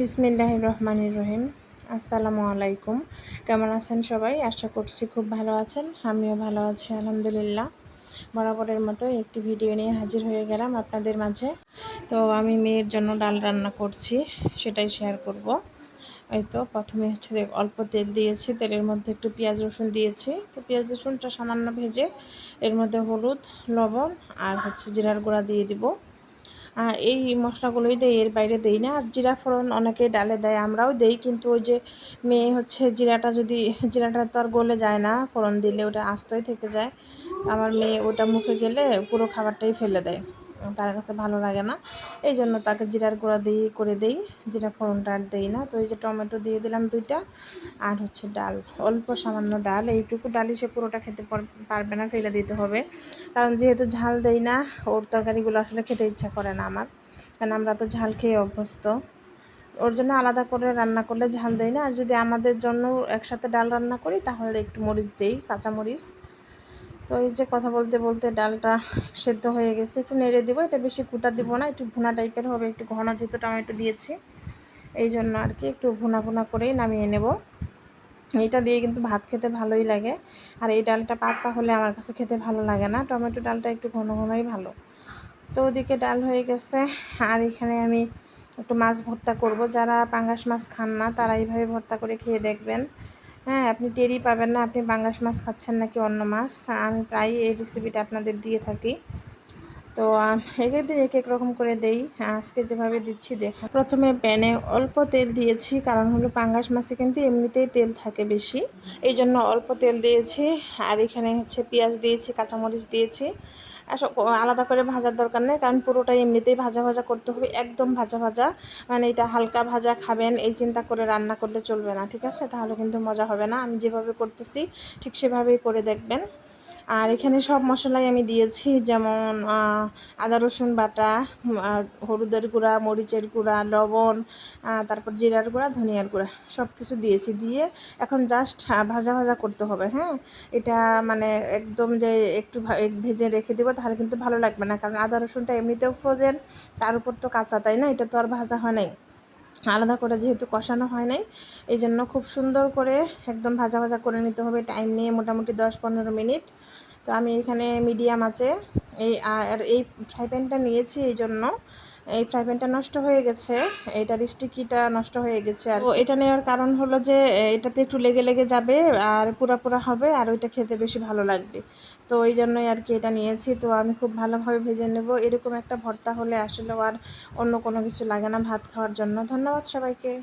বিসমিল্লাহ রহমান রহিম আসসালামু আলাইকুম। কেমন আছেন সবাই? আশা করছি খুব ভালো আছেন। আমিও ভালো আছি, আলহামদুলিল্লাহ। বরাবরের মতো একটি ভিডিও নিয়ে হাজির হয়ে গেলাম আপনাদের মাঝে। তো আমি মেয়ের জন্য ডাল রান্না করছি, সেটাই শেয়ার করব। এই তো প্রথমে হচ্ছে অল্প তেল দিয়েছি, তেলের মধ্যে একটু পেঁয়াজ রসুন দিয়েছি। তো পেঁয়াজ রসুনটা সামান্য ভেজে এর মধ্যে হলুদ, লবণ আর হচ্ছে জিরার গুঁড়া দিয়ে দিব। এই মশলাগুলোই দেয় এর বাইরে দেই না। আর জিরা ফোড়ন অনেকে ডালে দেয়, আমরাও দেই। কিন্তু ওই যে মেয়ে হচ্ছে জিরাটা যদি, জিরাটা তো আর গলে যায় না, ফোড়ন দিলে ওটা আস্তই থেকে যায়। আমার মেয়ে ওটা মুখে গেলে পুরো খাবারটাই ফেলে দেয়। তার কাছে ভালো লাগে না। এই জন্য তাকে জিরার গুঁড়া দিয়ে করে দেই, জিরা ফোড়নটা আর দেই না। তো এই যে টমেটো দিয়ে দিলাম দুইটা, আর হচ্ছে ডাল, অল্প সামান্য ডাল। এইটুকু ডালই সে পুরোটা খেতে পারবে না, ফেলে দিতে হবে। কারণ যেহেতু ঝাল দেই না, ওর তরকারিগুলো আসলে খেতে ইচ্ছা করে না আমার। কারণ আমরা তো ঝাল খেয়ে অভ্যস্ত। ওর জন্য আলাদা করে রান্না করলে ঝাল দেই না। আর যদি আমাদের জন্য একসাথে ডাল রান্না করি, তাহলে একটু মরিচ দেই কাঁচা মরিচ তো এই যে কথা বলতে বলতে ডালটা সেদ্ধ হয়ে গেছে। একটু নেড়ে দিব, এটা বেশি কুটা দিব না, একটু ভুনা টাইপের হবে, একটু ঘন যেহেতু টমেটো দিয়েছি, এই জন্য আর কি একটু ভুনা ভুনা করেই নামিয়ে নেব। এটা দিয়ে কিন্তু ভাত খেতে ভালোই লাগে, আর এই ডালটা পাতলা হলে আমার কাছে খেতে ভালো লাগে না, টমেটো ডালটা একটু ঘন ঘনই ভালো। তো ওদিকে ডাল হয়ে গেছে, আর এখানে আমি একটু মাছ ভর্তা করব, যারা পাঙ্গাস মাছ খান না, তারা এইভাবে ভর্তা করে খেয়ে দেখবেন। হ্যাঁ আপনি টেরই পাবেন না, আপনি পাঙ্গাস মাছ খাচ্ছেন নাকি অন্য মাছ? আমি প্রায় এই রেসিপিটা আপনাদের দিয়ে থাকি। তো এক একদিন এক এক রকম করে দেই। আজকে যেভাবে দিচ্ছি, দেখা। প্রথমে প্যানে অল্প তেল দিয়েছি, কারণ হলো পাঙ্গাস মাছে কিন্তু এমনিতেই তেল থাকে বেশি। এই জন্য অল্প তেল দিয়েছি, আর এখানে হচ্ছে পেঁয়াজ দিয়েছি, কাঁচামরিচ দিয়েছি। আলাদা করে ভাজার দরকার নেই, কারণ পুরোটাই এমনিতেই ভাজা ভাজা করতে হবে, একদম ভাজা ভাজা। মানে এটা হালকা ভাজা খাবেন, এই চিন্তা করে রান্না করলে চলবে না, ঠিক আছে? তাহলে কিন্তু মজা হবে না। আমি যেভাবে করতেছি, ঠিক সেভাবেই করে দেখবেন। আর এখানে সব মশলাই আমি দিয়েছি, যেমন আদা, রসুন বাটা হলুদের গুঁড়া, মরিচের গুঁড়া, লবণ তারপর জিরার গুঁড়া, ধনিয়ার গুঁড়া সব কিছু দিয়েছি। দিয়ে এখন জাস্ট ভাজা ভাজা করতে হবে হ্যাঁ? এটা মানে একদম যে একটু ভেজে রেখে দেবো তাহলে কিন্তু ভালো লাগবে না, কারণ আদা, রসুনটা এমনিতেও ফ্রোজেন তার উপর তো কাঁচা, তাই না? এটা তো আর ভাজা হয় নাই। আলাদা করে যেহেতু কষানো হয় নাই এই জন্য খুব সুন্দর করে একদম ভাজা ভাজা করে নিতে হবে। টাইম নিয়ে মোটামুটি দশ পনেরো মিনিট। তো আমি এখানে মিডিয়াম আছে। এই, আর এই ফ্রাই প্যানটা নিয়েছি এই জন্য। এই ফ্রাই প্যানটা নষ্ট হয়ে গেছে। এটার স্টিকিটা নষ্ট হয়ে গেছে আর এটা নেওয়ার কারণ হলো যে, এটাতে একটু লেগে লেগে যাবে আর পুরা পুরা হবে আর ওইটা খেতে বেশি ভালো লাগবে। তো ওই জন্যই আর কি এটা নিয়েছি। তো আমি খুব ভালোভাবে ভেজে নেব। এরকম একটা ভর্তা হলে আসলেও আর অন্য কোনো কিছু লাগে না ভাত খাওয়ার জন্য। ধন্যবাদ সবাইকে।